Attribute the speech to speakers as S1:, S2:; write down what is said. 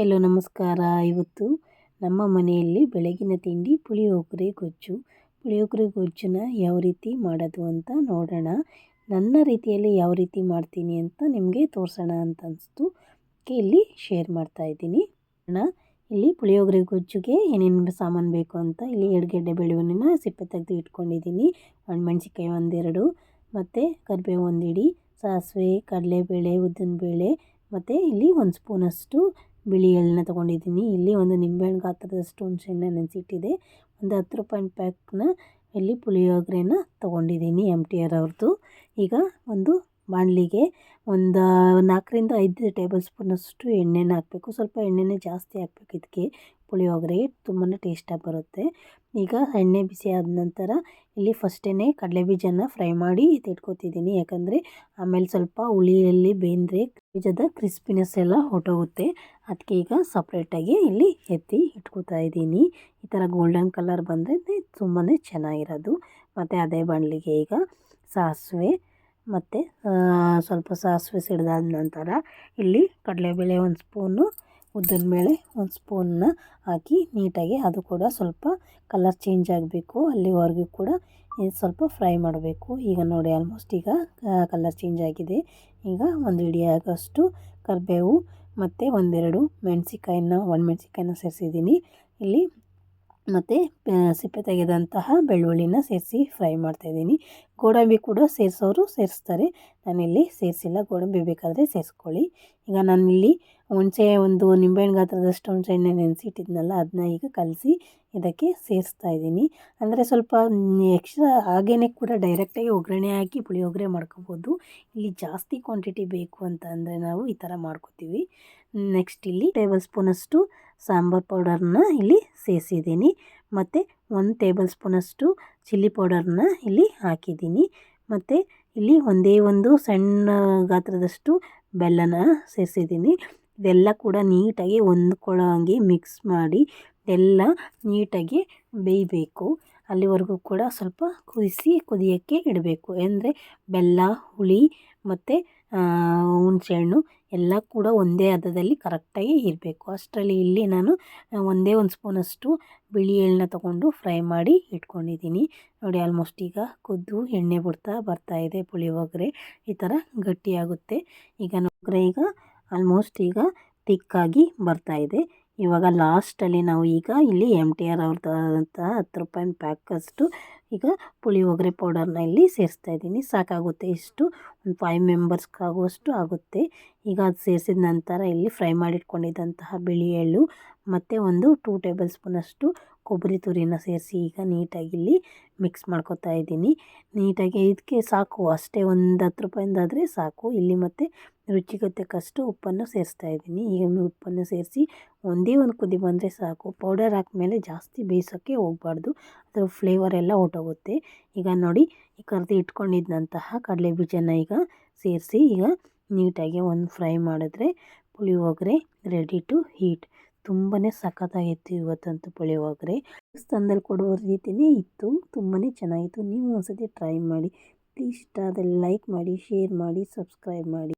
S1: ಎಲ್ಲೋ ನಮಸ್ಕಾರ. ಇವತ್ತು ನಮ್ಮ ಮನೆಯಲ್ಲಿ ಬೆಳಗಿನ ತಿಂಡಿ ಪುಳಿಯೋಗರೆ ಗೊಜ್ಜು. ಪುಳಿಯೋಗರೆ ಗೊಜ್ಜನ್ನ ಯಾವ ರೀತಿ ಮಾಡೋದು ಅಂತ ನೋಡೋಣ. ನನ್ನ ರೀತಿಯಲ್ಲಿ ಯಾವ ರೀತಿ ಮಾಡ್ತೀನಿ ಅಂತ ನಿಮಗೆ ತೋರಿಸೋಣ ಅಂತ ಅನಿಸ್ತು. ಇಲ್ಲಿ ಶೇರ್ ಮಾಡ್ತಾ ಇದ್ದೀನಿ. ಇಲ್ಲಿ ಪುಳಿಯೋಗರೆ ಗೊಜ್ಜುಗೆ ಏನೇನು ಸಾಮಾನು ಬೇಕು ಅಂತ ಇಲ್ಲಿ ಎಡಗಡ್ಡೆ ಗೆಡ್ಡೆ ಸಿಪ್ಪೆ ತೆಗೆದು ಇಟ್ಕೊಂಡಿದ್ದೀನಿ. ಮೆಣಸಿನ್ಕಾಯಿ ಒಂದೆರಡು, ಮತ್ತು ಕರಿಬೇವು ಒಂದಿಡಿ, ಸಾಸಿವೆ, ಕಡಲೆಬೇಳೆ, ಉದ್ದಿನಬೇಳೆ, ಮತ್ತು ಇಲ್ಲಿ ಒಂದು ಸ್ಪೂನಷ್ಟು ಬಿಳಿ ಎಳ್ಳನ್ನ ತೊಗೊಂಡಿದ್ದೀನಿ. ಇಲ್ಲಿ ಒಂದು ನಿಂಬೆಹಣ್ಣು ಗಾತ್ರದಷ್ಟು ಹುಣಸೆಹಣ್ಣು ನೆನೆಸಿಟ್ಟಿದೆ. ಒಂದು ಹತ್ತು ರೂಪಾಯಿ ಪ್ಯಾಕ್ನ ಇಲ್ಲಿ ಪುಳಿಯೋಗರೆನ ತೊಗೊಂಡಿದ್ದೀನಿ ಎಂ ಟಿ ಆರ್ ಅವ್ರದ್ದು ಈಗ ಒಂದು ಬಾಣಲಿಗೆ ಒಂದು ನಾಲ್ಕರಿಂದ ಐದು ಟೇಬಲ್ ಸ್ಪೂನಷ್ಟು ಎಣ್ಣೆನ ಹಾಕಬೇಕು. ಸ್ವಲ್ಪ ಎಣ್ಣೆನೇ ಜಾಸ್ತಿ ಹಾಕ್ಬೇಕು ಇದಕ್ಕೆ. ಪುಳಿಯೋಗರೆ ತುಂಬಾ ಟೇಸ್ಟಾಗಿ ಬರುತ್ತೆ. ಈಗ ಎಣ್ಣೆ ಬಿಸಿ ಆದ ನಂತರ ಇಲ್ಲಿ ಫಸ್ಟೇ ಕಡಲೆ ಬೀಜನ ಫ್ರೈ ಮಾಡಿ ಎತ್ತಿಟ್ಕೊತಿದ್ದೀನಿ ಯಾಕಂದರೆ ಆಮೇಲೆ ಸ್ವಲ್ಪ ಹುಳಿಯಲ್ಲಿ ಬೇಂದ್ರೆ ಬೀಜದ ಕ್ರಿಸ್ಪಿನೆಸ್ ಎಲ್ಲ ಹೊಟ್ಟೋಗುತ್ತೆ ಅದಕ್ಕೆ ಈಗ ಸಪ್ರೇಟಾಗಿ ಇಲ್ಲಿ ಎತ್ತಿ ಇಟ್ಕೋತಾ ಇದ್ದೀನಿ. ಈ ಥರ ಗೋಲ್ಡನ್ ಕಲರ್ ಬಂದರೆ ತುಂಬಾ ಚೆನ್ನಾಗಿರೋದು. ಮತ್ತು ಅದೇ ಬಾಣಲಿಗೆ ಈಗ ಸಾಸಿವೆ ಮತ್ತು ಸ್ವಲ್ಪ ಸಾಸಿವೆ ಸಿಡಿದಾದ ನಂತರ ಇಲ್ಲಿ ಕಡಲೆಬೇಳೆ ಒಂದು ಸ್ಪೂನು, ಉದ್ದಿನಬೇಳೆ ಒಂದು ಸ್ಪೂನ್ನ ಹಾಕಿ ನೀಟಾಗಿ ಅದು ಕೂಡ ಸ್ವಲ್ಪ ಕಲರ್ ಚೇಂಜ್ ಆಗಬೇಕು. ಅಲ್ಲಿವರೆಗೂ ಕೂಡ ಸ್ವಲ್ಪ ಫ್ರೈ ಮಾಡಬೇಕು. ಈಗ ನೋಡಿ ಆಲ್ಮೋಸ್ಟ್ ಈಗ ಕಲರ್ ಚೇಂಜ್ ಆಗಿದೆ. ಈಗ ಒಂದು ಹಿಡಿಯಾಗಷ್ಟು ಕರಿಬೇವು ಮತ್ತು ಒಂದೆರಡು ಮೆಣಸಿಕಾಯಿನ ಒಣಮೆಣ್ಸಿಕಾಯಿನ ಸೇರಿಸಿದ್ದೀನಿ. ಇಲ್ಲಿ ಮತ್ತು ಸಿಪ್ಪೆ ತೆಗೆದಂತಹ ಬೆಳ್ಳುಳ್ಳಿನ ಸೇರಿಸಿ ಫ್ರೈ ಮಾಡ್ತಾಯಿದ್ದೀನಿ ಗೋಡಂಬಿ ಕೂಡ ಸೇರಿಸೋರು ಸೇರಿಸ್ತಾರೆ. ನಾನಿಲ್ಲಿ ಸೇರಿಸಿಲ್ಲ. ಗೋಡಂಬಿ ಬೇಕಾದರೆ ಸೇರಿಸ್ಕೊಳ್ಳಿ. ಈಗ ನಾನಿಲ್ಲಿ ಹುಣಸೆ, ಒಂದು ನಿಂಬೆಹಣ್ಣು ಗಾತ್ರದಷ್ಟು ಹುಣಸೆಹಣ್ಣೆ ನೆನೆಸಿಟ್ಟಿದ್ನಲ್ಲ ಅದನ್ನ ಈಗ ಕಲಸಿ ಇದಕ್ಕೆ ಸೇರಿಸ್ತಾ ಇದ್ದೀನಿ. ಅಂದರೆ ಸ್ವಲ್ಪ ಎಕ್ಸ್ಟ್ರಾ ಹಾಗೇ ಕೂಡ ಡೈರೆಕ್ಟಾಗಿ ಒಗ್ಗರಣೆ ಹಾಕಿ ಪುಳಿಯೋಗರೆ ಮಾಡ್ಕೋಬೋದು. ಇಲ್ಲಿ ಜಾಸ್ತಿ ಕ್ವಾಂಟಿಟಿ ಬೇಕು ಅಂತ ಅಂದರೆ ನಾವು ಈ ಥರ ಮಾಡ್ಕೋತೀವಿ. ನೆಕ್ಸ್ಟ್ ಇಲ್ಲಿ ಟೇಬಲ್ ಸ್ಪೂನಷ್ಟು ಸಾಂಬಾರು ಪೌಡರನ್ನ ಇಲ್ಲಿ ಸೇರಿಸಿದ್ದೀನಿ. ಮತ್ತು ಒಂದು ಟೇಬಲ್ ಸ್ಪೂನಷ್ಟು ಚಿಲ್ಲಿ ಪೌಡರನ್ನ ಇಲ್ಲಿ ಹಾಕಿದ್ದೀನಿ. ಮತ್ತು ಇಲ್ಲಿ ಒಂದೇ ಒಂದು ಸಣ್ಣ ಗಾತ್ರದಷ್ಟು ಬೆಲ್ಲನ ಸೇರಿಸಿದ್ದೀನಿ. ಇದೆಲ್ಲ ಕೂಡ ನೀಟಾಗಿ ಹೊಂದ್ಕೊಳ್ಳೋ ಹಾಗೆ ಮಿಕ್ಸ್ ಮಾಡಿ ಎಲ್ಲ ನೀಟಾಗಿ ಬೇಯಬೇಕು. ಅಲ್ಲಿವರೆಗೂ ಕೂಡ ಸ್ವಲ್ಪ ಕುದಿಸಿ ಕುದಿಯೋಕ್ಕೆ ಇಡಬೇಕು. ಅಂದರೆ ಬೆಲ್ಲ, ಹುಳಿ ಮತ್ತು ಹುಣಸೆಹಣ್ಣು ಎಲ್ಲ ಕೂಡ ಒಂದೇ ಹದದಲ್ಲಿ ಕರೆಕ್ಟಾಗಿ ಇರಬೇಕು. ಅಷ್ಟರಲ್ಲಿ ಇಲ್ಲಿ ನಾನು ಒಂದೇ ಒಂದು ಸ್ಪೂನಷ್ಟು ಬಿಳಿ ಎಳ್ಳನ್ನ ತೊಗೊಂಡು ಫ್ರೈ ಮಾಡಿ ಇಟ್ಕೊಂಡಿದ್ದೀನಿ. ನೋಡಿ, ಆಲ್ಮೋಸ್ಟ್ ಈಗ ಕುದ್ದು ಎಣ್ಣೆ ಬಿಡ್ತಾ ಬರ್ತಾ ಇದೆ ಪುಳಿಯೋಗರೆ. ಈ ಥರ ಗಟ್ಟಿಯಾಗುತ್ತೆ. ಈಗ ನೋಡ್ರೆ ಈಗ ಆಲ್ಮೋಸ್ಟ್ ಈಗ ತಿಕ್ಕಾಗಿ ಬರ್ತಾ ಇದೆ. ಇವಾಗ ಲಾಸ್ಟಲ್ಲಿ ನಾವು ಈಗ ಇಲ್ಲಿ ಎಂ ಟಿ ಆರ್ ಅವ್ರದ್ದಾದಂತಹ ಹತ್ತು ರೂಪಾಯಿನ ಪ್ಯಾಕಷ್ಟು ಈಗ ಪುಳಿಯೋಗರೆ ಪೌಡರ್ನ ಇಲ್ಲಿ ಸೇರಿಸ್ತಾ ಇದ್ದೀನಿ. ಸಾಕಾಗುತ್ತೆ ಇಷ್ಟು. ಒಂದು ಫೈವ್ ಮೆಂಬರ್ಸ್ಗಾಗುವಷ್ಟು ಆಗುತ್ತೆ. ಈಗ ಅದು ಸೇರಿಸಿದ ನಂತರ ಇಲ್ಲಿ ಫ್ರೈ ಮಾಡಿಟ್ಕೊಂಡಿದ್ದಂತಹ ಬಿಳಿ ಎಳ್ಳು ಮತ್ತು ಒಂದು ಟೂ ಟೇಬಲ್ ಸ್ಪೂನಷ್ಟು ಕೊಬ್ಬರಿ ತುರಿನ ಸೇರಿಸಿ ಈಗ ನೀಟಾಗಿ ಇಲ್ಲಿ ಮಿಕ್ಸ್ ಮಾಡ್ಕೊತಾ ಇದ್ದೀನಿ. ನೀಟಾಗಿ ಇದಕ್ಕೆ ಸಾಕು, ಅಷ್ಟೇ ಒಂದು ಹತ್ತು ರೂಪಾಯಿಂದಾದರೆ ಸಾಕು. ಇಲ್ಲಿ ಮತ್ತು ರುಚಿಗೆ ತಕ್ಕಷ್ಟು ಉಪ್ಪನ್ನು ಸೇರಿಸ್ತಾ ಇದ್ದೀನಿ. ಈಗ ಉಪ್ಪನ್ನು ಸೇರಿಸಿ ಒಂದೇ ಒಂದು ಕುದಿ ಬಂದರೆ ಸಾಕು. ಪೌಡರ್ ಹಾಕಿದ್ಮೇಲೆ ಜಾಸ್ತಿ ಬೇಯಿಸೋಕ್ಕೆ ಹೋಗಬಾರ್ದು. ಅದರ ಫ್ಲೇವರ್ ಎಲ್ಲ ಹೊಟ್ಟೋಗುತ್ತೆ ಈಗ ನೋಡಿ, ಈ ಕರೆದು ಇಟ್ಕೊಂಡಿದ್ದಂತಹ ಕಡಲೆ ಬೀಜನ ಈಗ ಸೇರಿಸಿ ಈಗ ನೀಟಾಗಿ ಒಂದು ಫ್ರೈ ಮಾಡಿದ್ರೆ ಪುಳಿಯೋಗರೆ ರೆಡಿ ಟು ಹೀಟ್ ತುಂಬಾ ಸಖತ್ತಾಗಿತ್ತು ಇವತ್ತಂತೂ ಪುಳಿಯೋಗರೆ. ದೇವಸ್ಥಾನದಲ್ಲಿ ಕೊಡುವ ರೀತಿಯೇ ಇತ್ತು ತುಂಬಾ ಚೆನ್ನಾಗಿತ್ತು. ನೀವು ಒಂದ್ಸತಿ ಟ್ರೈ ಮಾಡಿ, ಇಷ್ಟ ಆದರೆ ಲೈಕ್ ಮಾಡಿ, ಶೇರ್ ಮಾಡಿ, ಸಬ್ಸ್ಕ್ರೈಬ್ ಮಾಡಿ.